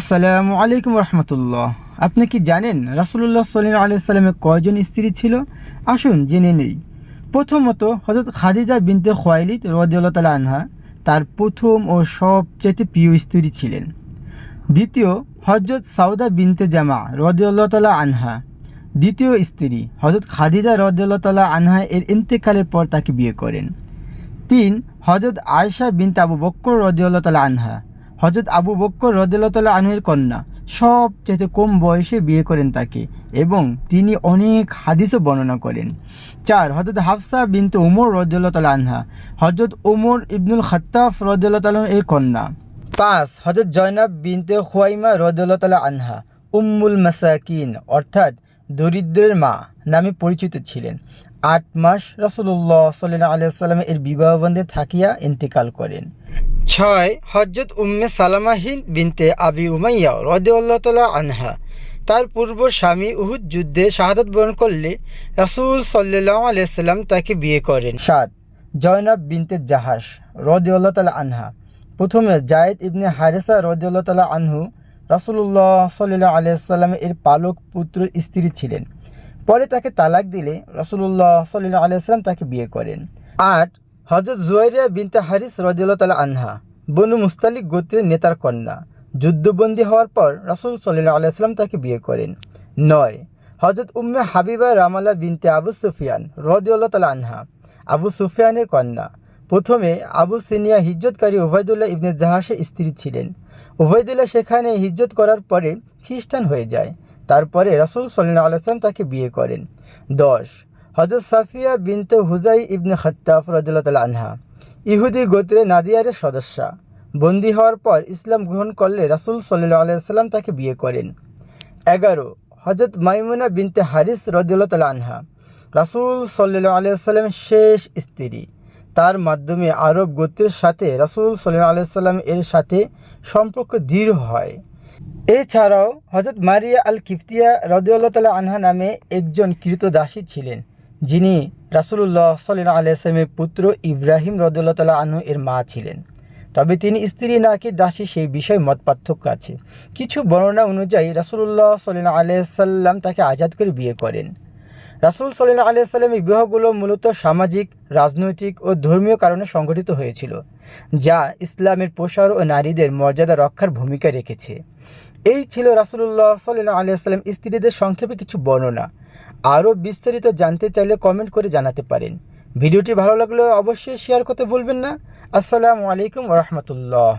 আসসালামু আলাইকুম রহমতুল্লাহ। আপনি কি জানেন রাসুল্লাহ সাল্লাহ আলাইসাল্লামের কয়জন স্ত্রী ছিল? আসুন জেনে নেই। প্রথমত হজরত খাদিজা বিনতে খোয়াইলিদ রদিউল্লাহ তালা আনহা তার প্রথম ও সবচেয়ে প্রিয় স্ত্রী ছিলেন। দ্বিতীয় হজরত সাউদা বিনতে জামা রদিউল্লাহ তালা আনহা। দ্বিতীয় স্ত্রী হজরত খাদিজা রদিউল্লাহ তালা আনহা এর ইন্তেকালের পর তাকে বিয়ে করেন। তিন হজরত আয়সা বিনতে আবু বক্কর রদিউল্লাহ তালা আনহা। হজরত আবু বক্কর রদিল্লাহ তাল্লাহ আনহের কন্যা। সবচেয়ে কম বয়সে বিয়ে করেন তাকে এবং তিনি অনেক হাদিসও বর্ণনা করেন। চার হজরত হাফসা বিনতে ওমর রদিউল্লাহ তাল্লাহ আনহা হজরত ওমর ইবনুল খত্তাফ রদিউল্লাহ তাল্লাহ এর কন্যা। পাঁচ হজরত জয়নাব বিনতে খোয়াইমা রদিউল্লাহ তাল্লাহ আনহা, উম্মুল মাসাকিন, অর্থাৎ দরিদ্রের মা নামে পরিচিত ছিলেন। আট মাস রসুল্লাহ সাল্লাহ আলিয়া এর বিবাহবন্ধে থাকিয়া ইন্তেকাল করেন। ছয় হজরত উম্মে সালামা হিন্দ বিনতে আবি উমাইয়া রদেউল্লাহ তালা আনহা। তার পূর্ব স্বামী উহুদ যুদ্ধে শাহাদত বরণ করলে রাসুল সাল্লাহ আলিয়াল্লাম তাকে বিয়ে করেন। সাত, জয়নাব বিনতে জাহাস রদেউল্লাহ তালা আনহা। প্রথমে জায়েদ ইবনে হারেসা রদেউল্লাহ তালা আনহু রাসুল্লাহ সাল্লাহ আলিয়াল্লাম এর পালক পুত্র স্ত্রী ছিলেন। পরে তাকে তালাক দিলে রসুল্লাহ সাল্লাহ আলিয়াল্লাম তাকে বিয়ে করেন। আট হজরত জুয়াইরিয়া বিনতে হারিস রদিউল্লাহ তালা আনহা, বনু মুস্তালিক গোত্রের নেতার কন্যা, যুদ্ধবন্দী হওয়ার পর রাসুল সাল্লাহ আলাইসলাম তাকে বিয়ে করেন। নয় হজরত উম্মে হাবিবা রামালা বিনতে আবু সুফিয়ান রদিউল্লাহ তালা আনহা, আবু সুফিয়ানের কন্যা। প্রথমে আবু সিনিয়া হিজ্জতকারী ওবায়দুল্লাহ ইবনে জাহাসের স্ত্রী ছিলেন। ওবায়দুল্লাহ সেখানে হিজ্জত করার পরে খ্রিস্টান হয়ে যায়। তারপরে রাসুল সাল্লাহ আলাইসলাম তাকে বিয়ে করেন। দশ হজরত সাফিয়া বিনতে হুজাই ইবনে খত্তাফ রদুল্লাহ আনহা। ইহুদি গোত্রে নাদিয়ারের সদস্যা। বন্দী হওয়ার পর ইসলাম গ্রহণ করলে রাসুল সাল্লাহ আলাইসাল্লাম তাকে বিয়ে করেন। এগারো হজরত মাইমুনা বিনতে হারিস রদুল্লাহ আনহা। রাসুল সাল্লাহ আলাইসাল্লামের শেষ স্ত্রী। তার মাধ্যমে আরব গোত্রের সাথে রাসুল সাল্লাহ আলাইসাল্লাম এর সাথে সম্পর্ক দৃঢ় হয়। এছাড়াও হজরত মারিয়া আল কিফতিয়া রদিউল্লাহ তালা আনহা নামে একজন কৃতদাসী ছিলেন। যিনি রাসুল্লাহ সাল্লাহ আলিয়াস্লামের পুত্র ইব্রাহিম রদুল্লাহ তালা আনু এর মা ছিলেন। তবে তিনি স্ত্রী নাকি দাসী সেই বিষয়ে মত পার্থক্য আছে। কিছু বর্ণনা অনুযায়ী রাসুল্লাহ সাল্লাহ আলিয়াল্লাম তাকে আজাদ করে বিয়ে করেন। রাসুল সাল্লাহ আলিয়াল্লামের বিবাহগুলো মূলত সামাজিক, রাজনৈতিক ও ধর্মীয় কারণে সংঘটিত হয়েছিল, যা ইসলামের প্রসার ও নারীদের মর্যাদা রক্ষার ভূমিকা রেখেছে। এই ছিল রাসুলুল্লাহ সাল্লাহ আলিয়াল্লাম স্ত্রীদের সংক্ষেপে কিছু বর্ণনা। আরও বিস্তারিত জানতে চাইলে কমেন্ট করে জানাতে পারেন। ভিডিওটি ভালো লাগলে অবশ্যই শেয়ার করতে ভুলবেন না। আসসালামু আলাইকুম রহমতুল্লাহ।